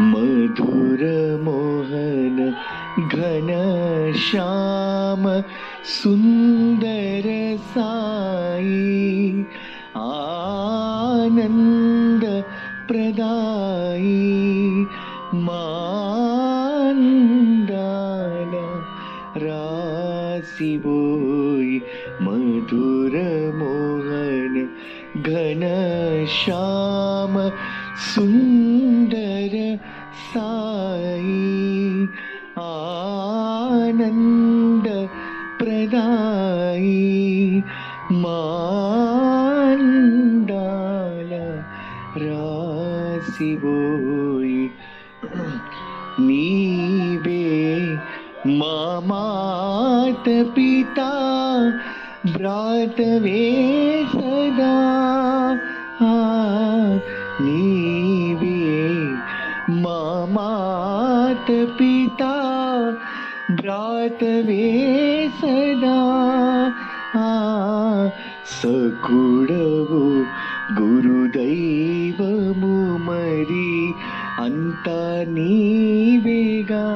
मधुर मोहन घन श्याम സുന്ദരസായി ആനന്ദ പ്രദായി മാന്ദാല രാസിബോയ് മധുരമോഹന ഘനശ്യാമ സുന്ദര സായി ആനന്ദ സദായി മാണ്ടാല രാശിപോയി നീവേ മാമാത പിതാ ഭ്രാതവേ സദാ നീവേ മാമാത പിതാ మాత పితా భ్రాతవే సదా సకుడవు గురుదైవము మరి అంతా నీవేగా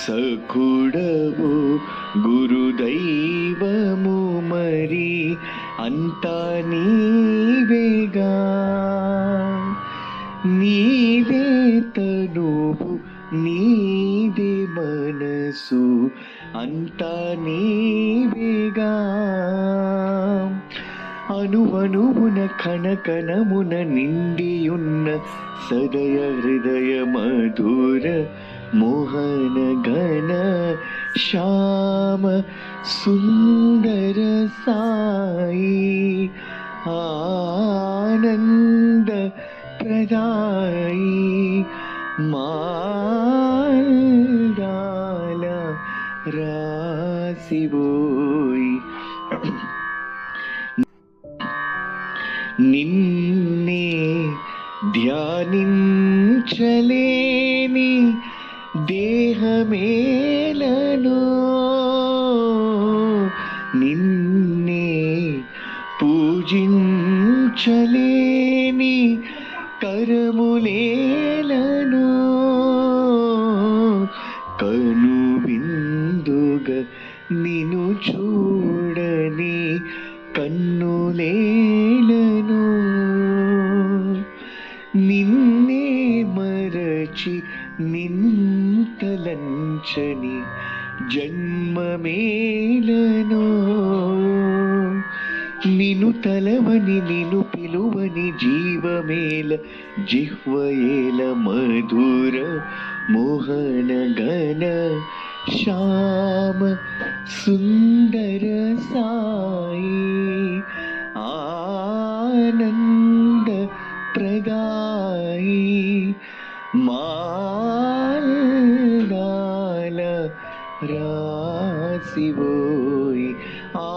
సకుడవు గురుదైవము మరి అంతా నీవేగా నీవే తనువు నీ మనసు అంతా నీవేగా అణువణువున కణకణమున నిండియున్న సదయ హృదయ మధుర మోహన ఘన శ్యామ సుందర సాయి ఆనంద ప్రదాయి మాల్దాల రాసిబోయి నిన్నే ధ్యానించలేని దేహమేలను నిన్నే పూజించలేని కరములేలను కను విందుగా నిను చూడని కన్నులేలను నిన్నే మరచి నింతలంచని జన్మమేలను. నిను తలవని నిను పిలువని జీవమేల జిహ్వయేల మధుర మోహన ఘన శ్యామ సుందర సాయి ఆనంద ప్రదాయి మాల్దాల రాసిబోయి ఆ